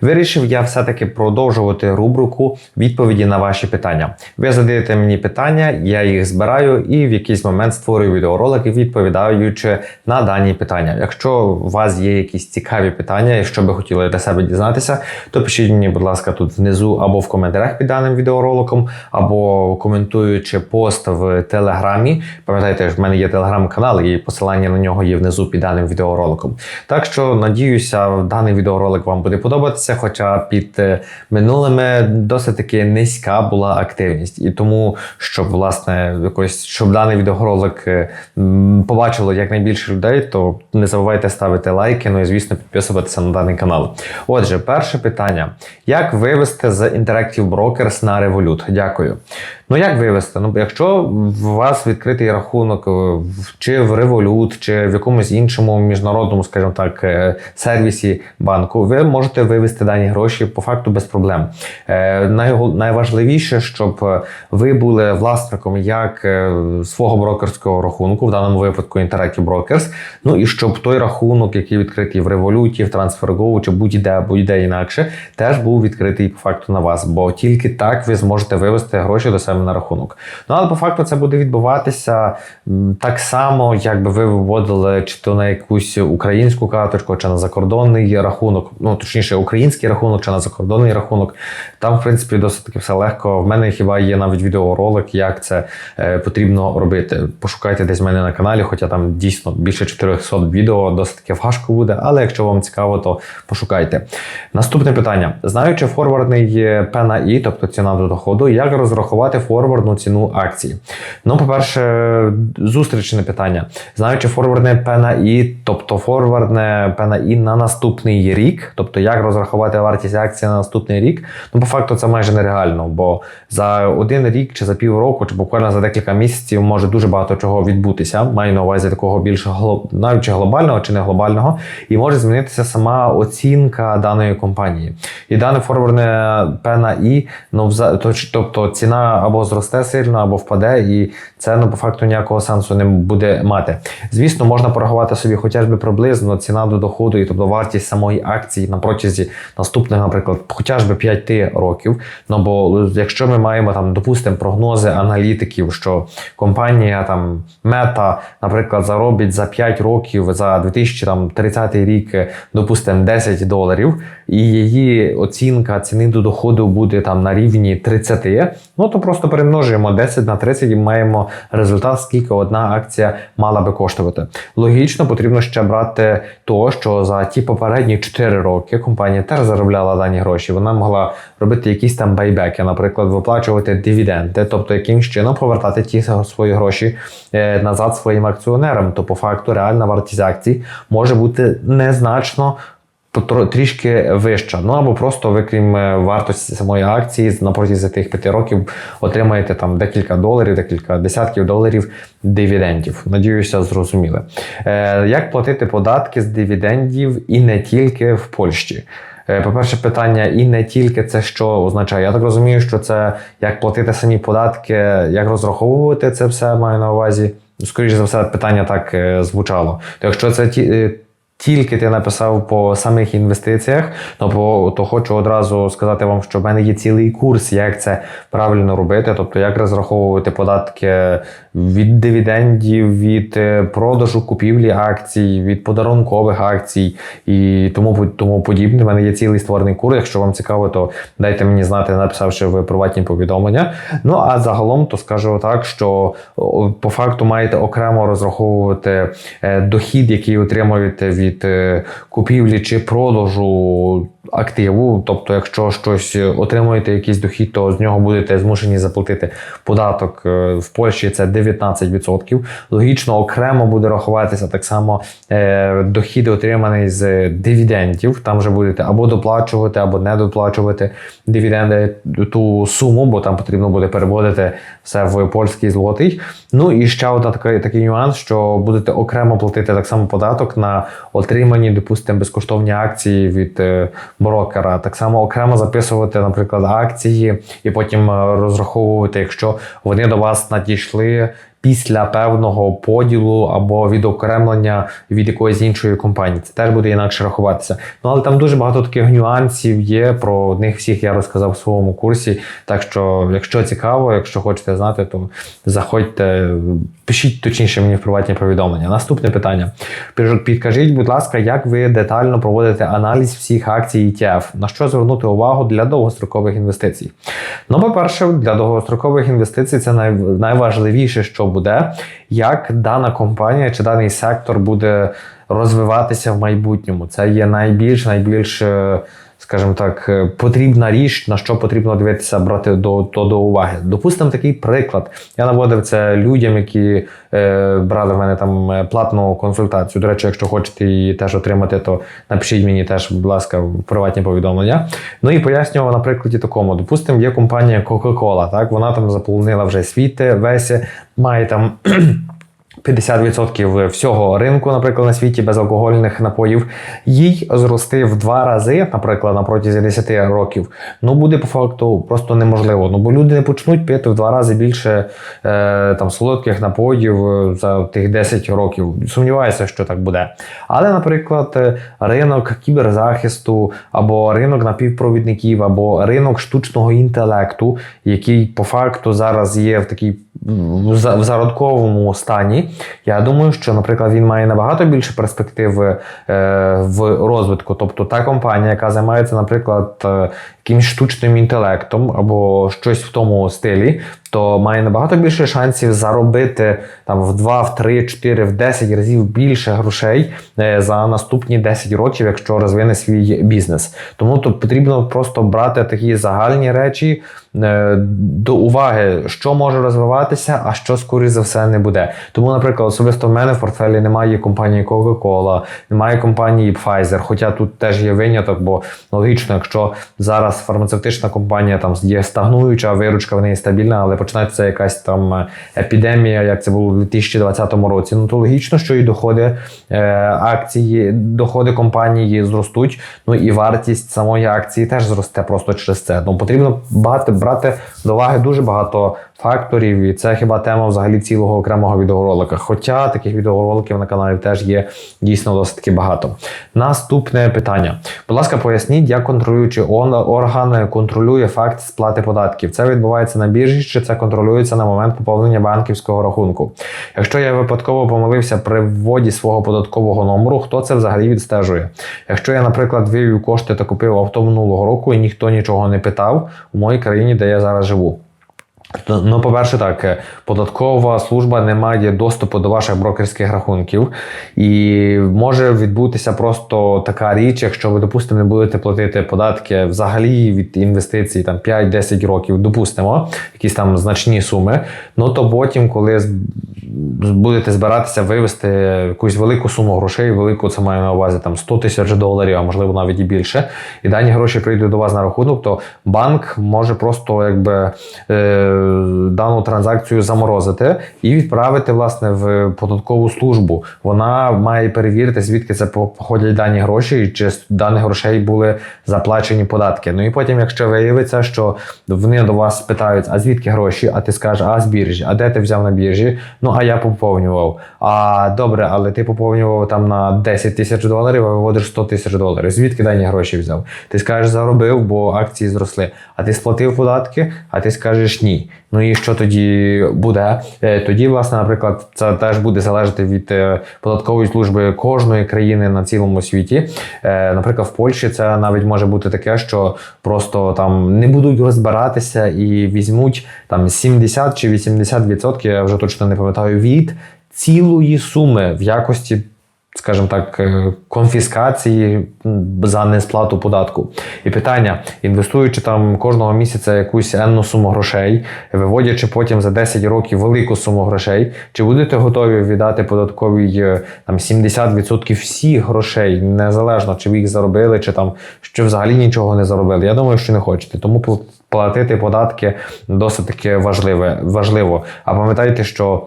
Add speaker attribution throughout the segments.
Speaker 1: Вирішив я все-таки продовжувати рубрику відповіді на ваші питання. Ви задаєте мені питання, я їх збираю і в якийсь момент створюю відеоролики, відповідаючи на дані питання. Якщо у вас є якісь цікаві питання, і що би хотіли для себе дізнатися, то пишіть мені, будь ласка, тут внизу або в коментарях під даним відеороликом, або коментуючи пост в телеграмі. Пам'ятайте, в мене є телеграм-канал, і посилання на нього є внизу під даним відеороликом. Так що надіюся, даний відеоролик вам буде подобатися, хоча під е, минулими досить таки низька була активність. І тому, щоб власне якось щоб даний відеоролик е, побачило якнайбільше людей, то не забувайте ставити лайки, ну і звісно підписуватися на даний канал. Отже, перше питання: як вивести з Interactive Brokers на Revolut? Дякую. Ну як вивести? Ну, якщо у вас відкритий рахунок е, чи в Revolut, чи в якомусь іншому міжнародному, скажімо так, сервісі банку, ви можете вивести дані гроші по факту без проблем. Е, Найважливіше, щоб е, ви були власником як е, свого брокерського рахунку, в даному випадку Interactive Brokers, ну і щоб той рахунок, який відкритий в Revolut, в TransferGo чи будь-де, будь-де інакше, теж був відкритий по факту на вас, бо тільки так ви зможете вивести гроші до себе на рахунок. Ну але по факту це буде відбуватися так само, якби ви виводили чи то на якусь українську карточку, чи на закордонний рахунок, ну точніше, український рахунок, чи на закордонний рахунок. Там, в принципі, досить таки все легко. В мене хіба є навіть відеоролик, як це е, потрібно робити. Пошукайте десь в мене на каналі, хоча там дійсно більше 400 відео, досить таки важко буде. Але якщо вам цікаво, то пошукайте. Наступне питання: знаючи форвардний P I, тобто ціна до доходу, як розрахувати форвардну ціну акції? Ну, по-перше, зустрічне питання. Знаючи форвардне P I, тобто форвардне P на I на наступний рік, тобто як розрахувати вартість акції на наступний рік, ну по факту це майже нереально, бо за один рік чи за півроку, чи буквально за декілька місяців може дуже багато чого відбутися. Маю на увазі такого більш гло- навіть чи глобального чи не глобального, і може змінитися сама оцінка даної компанії. І дане форвардне P на I, ну тобто ціна або зросте сильно, або впаде, і це ну по факту ніякого сенсу не буде мати. Звісно, можна порахувати собі хоча б приблизно ціна до доходу, і тобто вартість самої акції на протязі наступних, наприклад, хоча б 5 років. Ну бо якщо ми маємо там, допустимо, прогнози аналітиків, що компанія там мета, наприклад, заробить за 5 років за 2030 рік, допустимо, 10 доларів, і її оцінка ціни до доходу буде там на рівні 30, ну то просто перемножуємо 10 на 30 і маємо результат, скільки одна акція мала би коштувати. Логічно, потрібно ще брати то, що за ті попередні 4 роки компанія теж заробляла дані гроші. Вона могла робити якісь там байбеки, наприклад, виплачувати дивіденди, тобто якимсь чином повертати ті свої гроші е, назад своїм акціонерам. То по факту реальна вартість акцій може бути незначно трішки вища. Ну або просто ви, крім е, вартості самої акції, на протязі тих п'яти років отримаєте там декілька доларів, декілька десятків доларів дивідендів. Надіюся, зрозуміли. Е, як платити податки з дивідендів і не тільки в Польщі? Е, По-перше, питання і не тільки це що означає. Я так розумію, що це як платити самі податки, як розраховувати це все маю на увазі. Скоріше за все, питання так е, звучало. То якщо це ті. Тільки ти написав по самих інвестиціях, по, то хочу одразу сказати вам, що в мене є цілий курс, як це правильно робити, тобто як розраховувати податки від дивідендів, від е, продажу купівлі акцій, від подарункових акцій і тому, тому подібне. У мене є цілий створений курс. Якщо вам цікаво, то дайте мені знати, написавши в приватні повідомлення. Ну а загалом то скажу так, що по факту маєте окремо розраховувати е, дохід, який отримуєте від е, купівлі чи продажу активу. Тобто, якщо щось е, отримуєте якийсь дохід, то з нього будете змушені заплатити податок е, в Польщі. Це 19%. Логічно, окремо буде рахуватися так само е, дохід, отриманий з дивідендів. Там вже будете або доплачувати, або не доплачувати дивіденди ту суму, бо там потрібно буде переводити все в польський злотий. Ну і ще один такий, такий нюанс, що будете окремо платити так само податок на отримані, допустимо, безкоштовні акції від брокера. Так само окремо записувати, наприклад, акції, і потім е, розраховувати, якщо вони до вас надійшли після певного поділу або відокремлення від якоїсь іншої компанії. Це теж буде інакше рахуватися. Ну але там дуже багато таких нюансів є. Про них всіх я розказав в своєму курсі. Так що, якщо цікаво, якщо хочете знати, то заходьте, пишіть точніше мені в приватні повідомлення. Наступне питання. Підкажіть, будь ласка, як ви детально проводите аналіз всіх акцій ETF? На що звернути увагу для довгострокових інвестицій? Ну, по-перше, для довгострокових інвестицій це найважливіше, що буде, як дана компанія чи даний сектор буде розвиватися в майбутньому. Це є найбільш найбільш. Е, Скажімо так, е, потрібна річ, на що потрібно дивитися, брати до, до, до уваги. Допустимо такий приклад. Я наводив це людям, які е, брали в мене там е, платну консультацію. До речі, якщо хочете її теж отримати, то напишіть мені теж, будь ласка, в приватні повідомлення. Ну і пояснював на прикладі такому. Допустимо, є компанія Coca-Cola, так вона там заполонила вже світ весь, має там. 50% всього ринку, наприклад, на світі безалкогольних напоїв, їй зрости в два рази, наприклад, на протязі 10 років, ну буде по факту просто неможливо. Ну бо люди не почнуть пити в два рази більше е, там солодких напоїв е, за тих 10 років. Сумніваюся, що так буде. Але, наприклад, е, ринок кіберзахисту, або ринок напівпровідників, або ринок штучного інтелекту, який по факту зараз є в такій в зародковому стані. Я думаю, що, наприклад, він має набагато більше перспектив е, в розвитку. Тобто та компанія, яка займається, наприклад, е, якимось штучним інтелектом або щось в тому стилі, то має набагато більше шансів заробити там в 2, в 3, 4, в 10 разів більше грошей е, за наступні 10 років, якщо розвине свій бізнес. Тому тут потрібно просто брати такі загальні речі е, до уваги, що може розвиватися, а що скоріше за все не буде. Тому, наприклад, особисто в мене в портфелі немає компанії Coca-Cola, немає компанії Pfizer, хоча тут теж є виняток, бо логічно, якщо зараз фармацевтична компанія там є стагнуюча, виручка в неї стабільна, але починається якась там е, епідемія, як це було у 2020 році. Ну то логічно, що і доходи е, акції, доходи компанії зростуть. Ну і вартість самої акції теж зросте просто через це. Ну потрібно багато брати до уваги дуже багато факторів, і це хіба тема взагалі цілого окремого відеоролика. Хоча таких відеороликів на каналі теж є дійсно досить таки багато. Наступне питання. Будь ласка, поясніть, як контролюючий он- орган контролює факт сплати податків. Це відбувається на біржі, чи це контролюється на момент поповнення банківського рахунку. Якщо я випадково помилився при вводі свого податкового номеру, хто це взагалі відстежує? Якщо я, наприклад, вивів кошти та купив авто минулого року і ніхто нічого не питав у моїй країні, де я зараз живу. То, Ну, по-перше, так, е, податкова служба не має доступу до ваших брокерських рахунків, і може відбутися просто така річ, якщо ви, допустимо, не будете платити податки взагалі від інвестицій там 5-10 років, допустимо, якісь там значні суми. Ну то потім, коли будете збиратися вивести якусь велику суму грошей, велику це маю на увазі там 100 тисяч доларів, а можливо навіть і більше, і дані гроші прийдуть до вас на рахунок, то банк може просто якби е, дану транзакцію заморозити і відправити власне в податкову службу. Вона має перевірити, звідки це походять дані гроші, і чи з даних грошей були заплачені податки. Ну і потім, якщо виявиться, що вони до вас питають, а звідки гроші, а ти скажеш, а з біржі, а де ти взяв на біржі? Ну а я поповнював. А добре, але ти поповнював там на 10 тисяч доларів, а виводиш 100 тисяч доларів. Звідки дані гроші взяв? Ти скажеш, заробив, бо акції зросли. А ти сплатив податки, а ти скажеш ні. Ну і що тоді буде? Е, Тоді, власне, наприклад, це теж буде залежати від е, податкової служби кожної країни на цілому світі. Е, Наприклад, в Польщі це навіть може бути таке, що просто там не будуть розбиратися і візьмуть там 70 чи 80%, я вже точно не пам'ятаю, від цілої суми в якості скажімо так, е, конфіскації за несплату податку. І питання: інвестуючи там кожного місяця якусь енну суму грошей, виводячи потім за 10 років велику суму грошей, чи будете готові віддати податковій е, там 70% всіх грошей, незалежно чи ви їх заробили, чи там що взагалі нічого не заробили? Я думаю, що не хочете. Тому платити податки досить таки важливе, важливо. А пам'ятайте, що.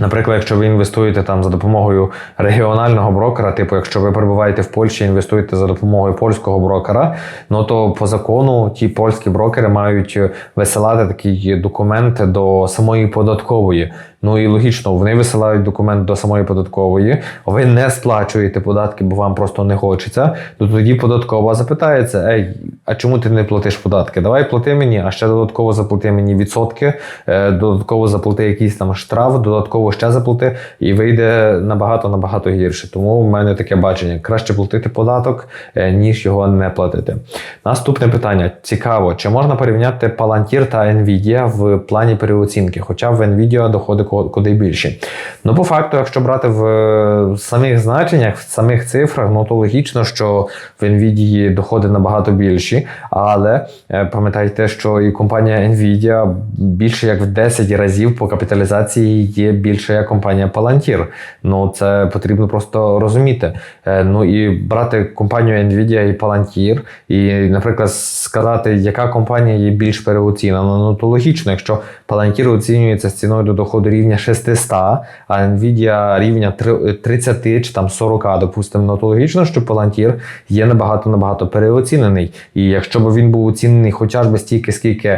Speaker 1: Наприклад, якщо ви інвестуєте там за допомогою регіонального брокера, типу, якщо ви перебуваєте в Польщі, інвестуєте за допомогою польського брокера, ну то по закону ті польські брокери мають висилати такий документ до самої податкової, Ну і логічно, вони висилають документ до самої податкової, ви не сплачуєте податки, бо вам просто не хочеться. То тоді податкова запитається: Ей, а чому ти не платиш податки? Давай плати мені, а ще додатково заплати мені відсотки, е, додатково заплати якийсь там штраф, додатково ще заплати, і вийде набагато набагато гірше. Тому в мене таке бачення: краще платити податок, е, ніж його не платити. Наступне питання: цікаво, чи можна порівняти Palantir та Nvidia в плані переоцінки, хоча в Nvidia доходи куди більші. Ну, по факту, якщо брати в е, самих значеннях, в самих цифрах, ну то логічно, що в Nvidia доходи набагато більші. Але е, пам'ятайте, що і компанія Nvidia більше як в 10 разів по капіталізації є більше як компанія Palantir. Ну це потрібно просто розуміти. Е, Ну і брати компанію Nvidia і Palantir, і, наприклад, сказати, яка компанія є більш переоцінена. Ну то логічно, якщо Palantir оцінюється з ціною до доходу рівня 600, а Nvidia рівня 30 чи там 40, допустимо, ну то логічно, що Palantir є набагато набагато переоцінений. І якщо б він був оцінений хоча б стільки, скільки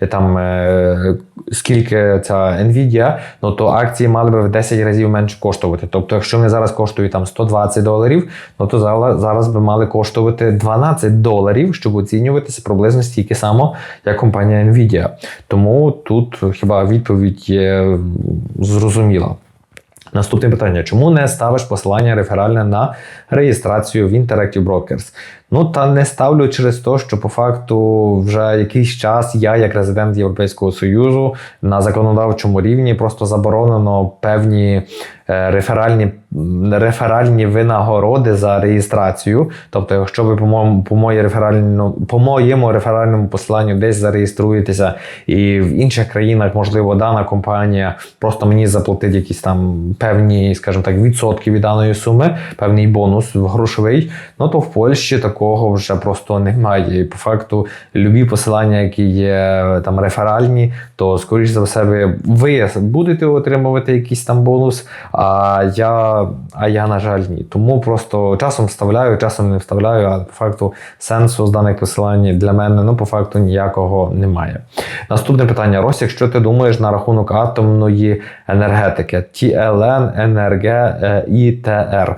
Speaker 1: е, там е, скільки ця Nvidia, ну то акції мали б в 10 разів менше коштувати. Тобто, якщо вони зараз коштують там 120 доларів, ну то зараз, зараз би мали коштувати 12 доларів, щоб оцінюватися приблизно стільки само, як компанія Nvidia. Тому тут хіба відповідь є зрозуміла. Наступне питання: чому не ставиш посилання реферальне на реєстрацію в Interactive Brokers? Ну та не ставлю через те, що по факту вже якийсь час я, як резидент Європейського Союзу, на законодавчому рівні просто заборонено певні е, реферальні, реферальні винагороди за реєстрацію. Тобто, якщо ви по моєму по моєму реферальному посиланню десь зареєструєтеся, і в інших країнах, можливо, дана компанія просто мені заплатить якісь там певні, скажімо так, відсотки від даної суми, певний бонус грошовий. Ну то в Польщі такого вже просто немає. І по факту, любі посилання, які є там реферальні, то скоріш за все, ви, будете отримувати якийсь там бонус. А я, а я, на жаль, ні. Тому просто часом вставляю, часом не вставляю, а по факту сенсу з даних посилань для мене ну, по факту ніякого немає. Наступне питання: Росік, що ти думаєш на рахунок атомної енергетики? TLN, НРГ, ІТР.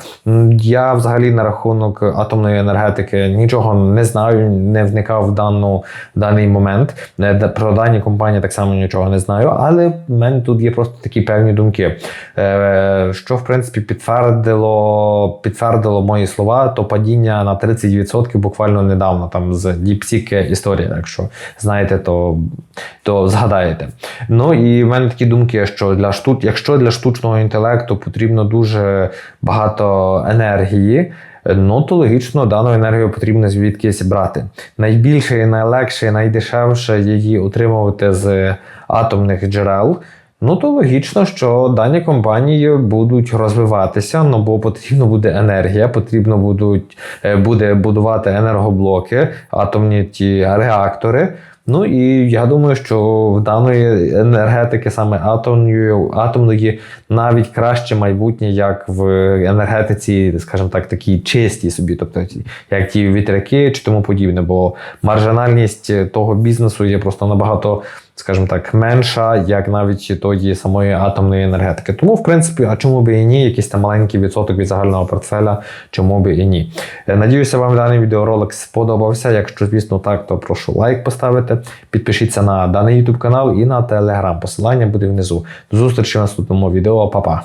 Speaker 1: Я взагалі на рахунок атомної енергетики нічого не знаю, не вникав в дану даний момент. Е, Про дані компанії так само нічого не знаю, але в мене тут є просто такі певні думки. Е, Що в принципі підтвердило, підтвердило мої слова, то падіння на 30% буквально недавно там з DeepSeek історія. Якщо знаєте, то, то згадаєте. Ну і в мене такі думки, що для шту... якщо для штучного інтелекту потрібно дуже багато енергії. Ну, то логічно дану енергію потрібно звідкись брати. Найбільше, і найлегше, найдешевше її отримувати з атомних джерел. Ну, то логічно, що дані компанії будуть розвиватися, ну бо потрібно буде енергія, потрібно будуть, е, буде будувати енергоблоки, атомні ті реактори. Ну і я думаю, що в даної енергетики, саме атомної, атомної, навіть краще майбутнє, як в енергетиці, скажімо так, такій чистій собі, тобто як ті вітряки чи тому подібне, бо маржинальність того бізнесу є просто набагато, скажімо так, менша, як навіть тої самої атомної енергетики. Тому, в принципі, а чому би і ні, якийсь там маленький відсоток від загального портфеля, чому би і ні. Е, Надіюся, вам даний відеоролик сподобався. Якщо, звісно, так, то прошу лайк поставити. Підпишіться на даний YouTube канал і на Telegram. Посилання буде внизу. До зустрічі в наступному відео. Па-па!